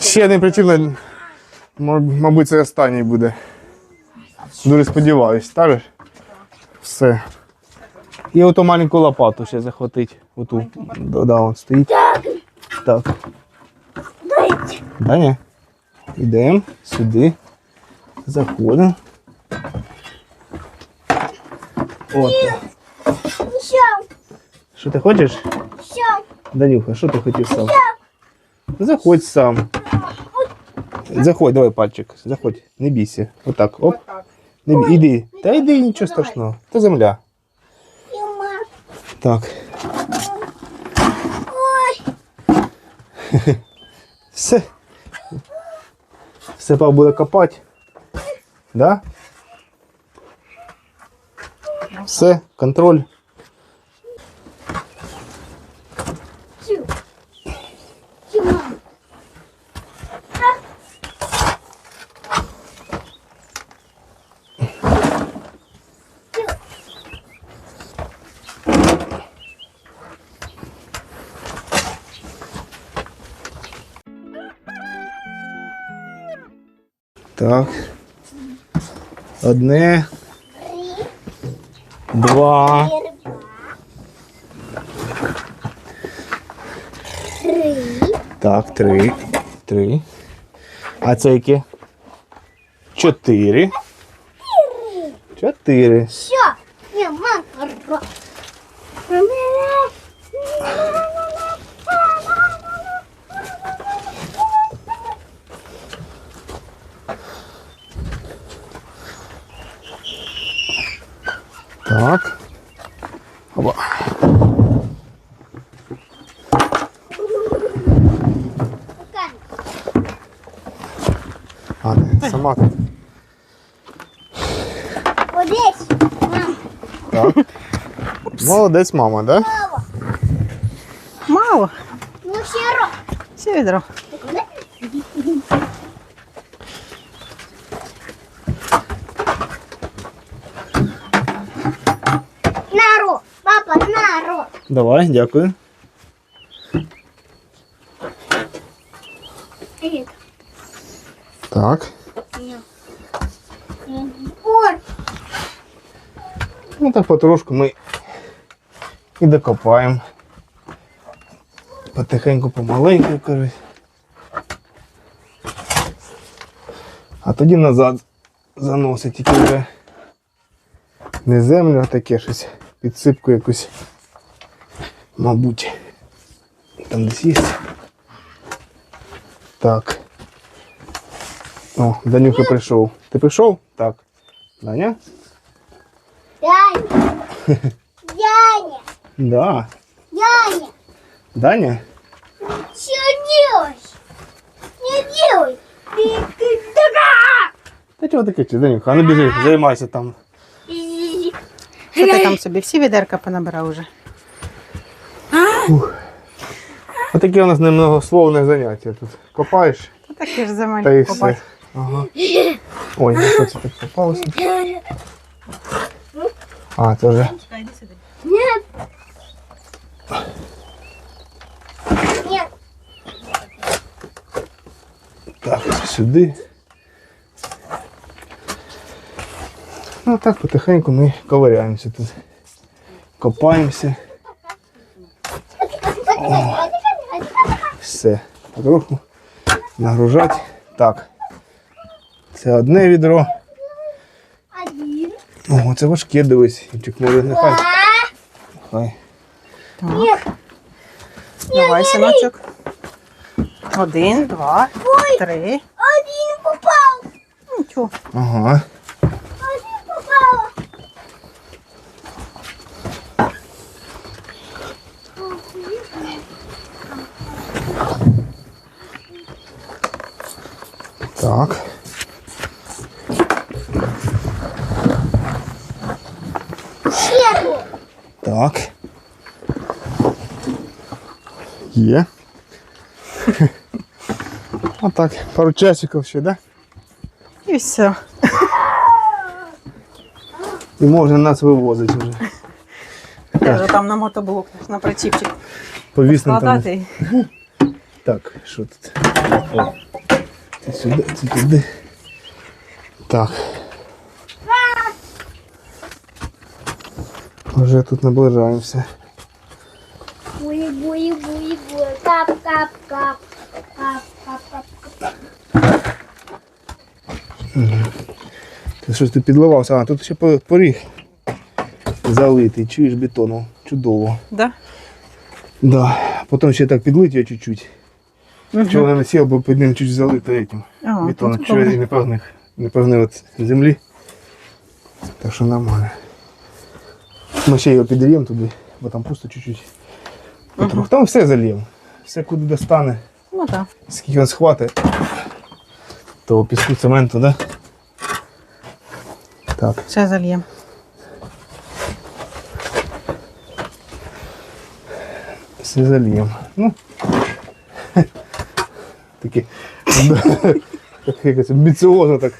Ще один причина, мабуть, це останній буде. Дуже сподіваюсь, так? Все. І оту маленьку лопату ще захватить. Оту. Да, да, он стоїть. Так. Даня. Йдемо сюди. Заходимо. От. Що? Що ти хочеш? Що? Данюха, що ти хотів сам? Заходь сам. Заходь, давай пальчик. Заходь, не бійся. Отак, оп. Не бій. Іди. Та йди, нічого страшного. Це земля. Юма. Так. Ой. Все. Все пап буде копати. Да? Все, контроль. Так. Одне. Два. Три. Так, три. Три. А це яке? Чотири. Чотири. Що? Ні, мама. Так. Оба. А, не, сама тут. Одесь. Мам. Так. Молодець, мама, да? Мама. Мало. Ну, сіро. Все відро. Давай, дякую. Привіт. Так. Ну так потрошку ми і докопаємо. Потихеньку, помаленьку, кажуть. А тоді назад заносить тільки вже не землю, а таке щось. Підсипку якусь. Мабуть. Там десь є. Так. О, Данюха прийшов. Ти прийшов? Так. Даня? Яня. Яня. Да. Яня. Даня? Что делаешь? Не делай. Ты, ты. Та чого таке чи Данюха? А ну біжи, займайся там. Що ти там собі всі відерка понабирав уже? Отаке у нас немногословне заняття тут. Копаєш Та таке ж та і земель все. копати. Ага. Ой, ну що це так попалося? А, це вже. Нет. Нет. Так, сюди. Ну так потихеньку ми ковиряємося тут. Копаємося. Все. Потроху нагружати. Так. Це одне відро. Один. О, це важке, дивись. Може нехай. Хай. Нет. Давай, синочок. Один, два, три. Один попал. Нічого. Ага. Один попала. Так. Так. Є. Отак, пару часиків ще, да? І все. І можна нас вивозити вже. Я вже там на мотоблок, на приціпчик Повісно там. Так, що тут? О. Це сюди, це туди. Так. Вже тут наближаємося. Буй, буй, буй, буй. Кап, кап, кап. Кап, кап, кап, кап. Ти щось тут підливався, а тут ще поріг залитий, чуєш бетоном. Чудово. Да? Да. Потім ще так підлить його чуть-чуть. Чого не насіяв, бо під ним чуть залито этим. Ага, бетоном. Чого добре. і непевних, непевних от землі. Так що нормально. Ми ще його підріємо туди, бо там просто чуть-чуть. Потроху. Там все зальємо. Все куди достане. Ну так. Скільки він схватить, того піску цементу, да? Так. Ще зальємо. Все зальємо. Ну. Таке. Так якось амбіціозно так.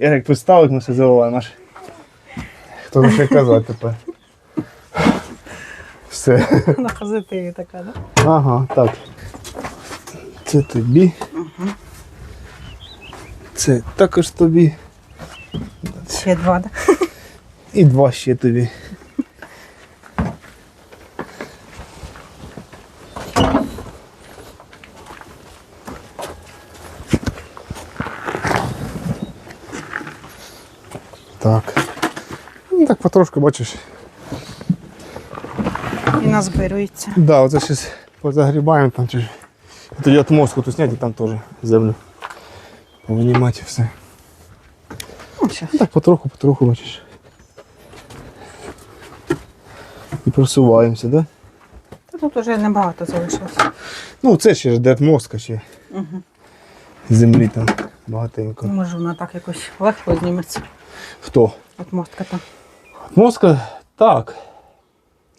Я як представив, ми все заливаємо. Хто за що казати тепер. Все. На позитиві така, да? Ага, так. Це тобі. Це також тобі. Ще два, да? І два ще тобі. Так. Ну, так потрошку бачиш. Назбирується. Да, оце зараз позагрібаємо там чи. Тоді от мозку тут зняти і там теж землю. Повинімати все. Ну. Так потроху, потроху бачиш. І просуваємося, да? Та тут вже небагато залишилось. Ну, це ще ж де від мозка ще. Угу. Землі там багатенько. Може вона так якось легко зніметься. Хто? От мостка там. Від мозка так.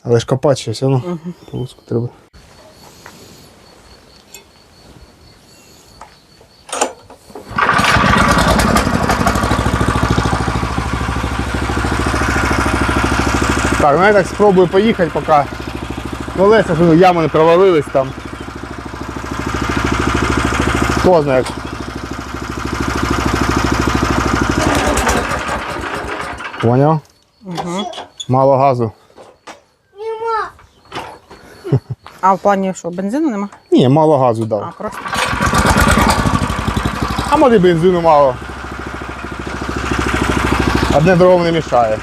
Але ж копати ще все одно. По вузку треба. Так, ну я так спробую поїхати, поки колеса ж ну, ями не провалились там. Хто знає. як. Поняв? Угу. Мало газу. Нема. А в плані що, бензину нема? Ні, мало газу А, дав. просто. А може бензину мало. Одне другому не мішає.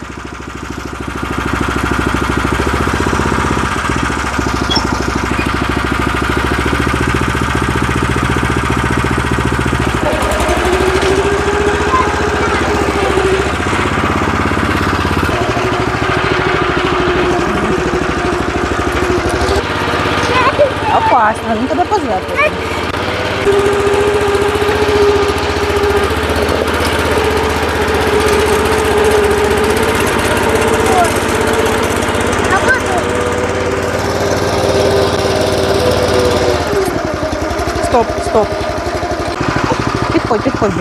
Опасно, він тебе потім Стоп, стоп. Підходь, підходь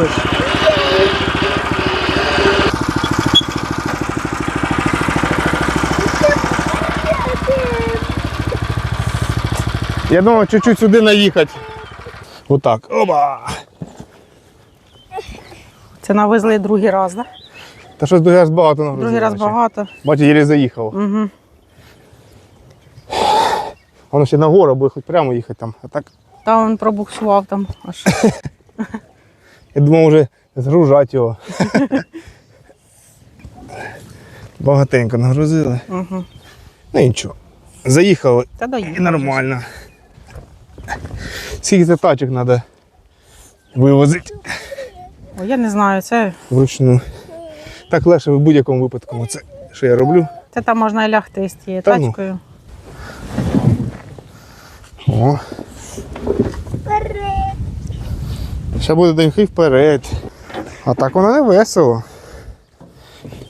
Я думав чуть-чуть сюди наїхати. Отак. Оба! Це навезли другий раз, так? Да? Та щось другий раз багато нагрузило. Другий раз наче. багато. Бачу, єлі заїхав. Угу. Воно ще на гору буде хоч прямо їхати там. А так, Та він пробуксував там аж. я думав вже згружати його. Багатенько нагрузили. Угу. Ну нічого. Заїхали Та доїхав. і нормально. Скільки це тачок треба вивозити О, я не знаю, це, вручну. Так легше в будь-якому випадку. Оце, що я роблю. це там можна і лягти з тією Та ну. тачкою. О, вперед. ще буде деньки вперед. А так воно не весело.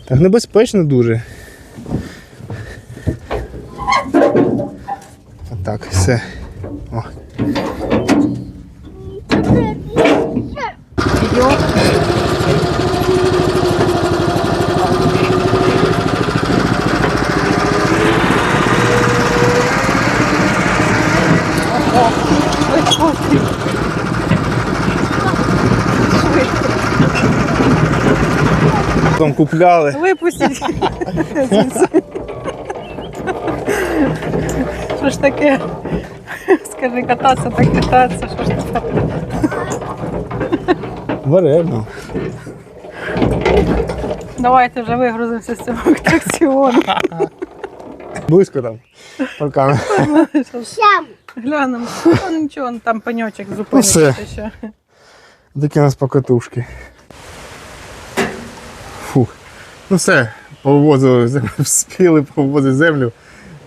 Так небезпечно дуже. Отак, все. Там купляли. Випустіть. Що ж таке? Скажи, кататися, так кататися. Що ж таке? Варено. Давайте вже вигрузимося з цього атракціону. Близько там. Паркан. Глянемо. Ну, нічого, там пеньочок зупиниться ще. Такі у нас покатушки. Фух. Ну все, повозили землю, вспіли повозити землю.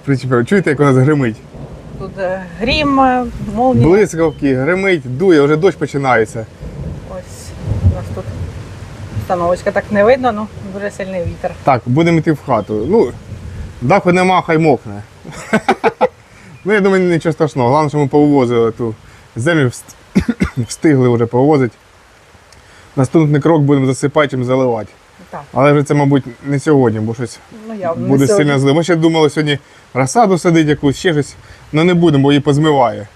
Причепили. Чуєте, як у нас гримить? Тут е, грім, е, молнія. Блискавки, гримить, дує, вже дощ починається. Ось у нас тут становочка так не видно, ну дуже сильний вітер. Так, будемо йти в хату. Ну, даху нема, хай мокне. ну, я думаю, нічого страшного. Головне, що ми повозили ту землю, встигли вже повозити. Наступний крок будемо засипати чим заливати. Так, Але вже це, мабуть, не сьогодні, бо щось ну явно. буде сильно зле. Ми ще думали сьогодні розсаду садити якусь, ще щось. але не будемо, бо її позмиває.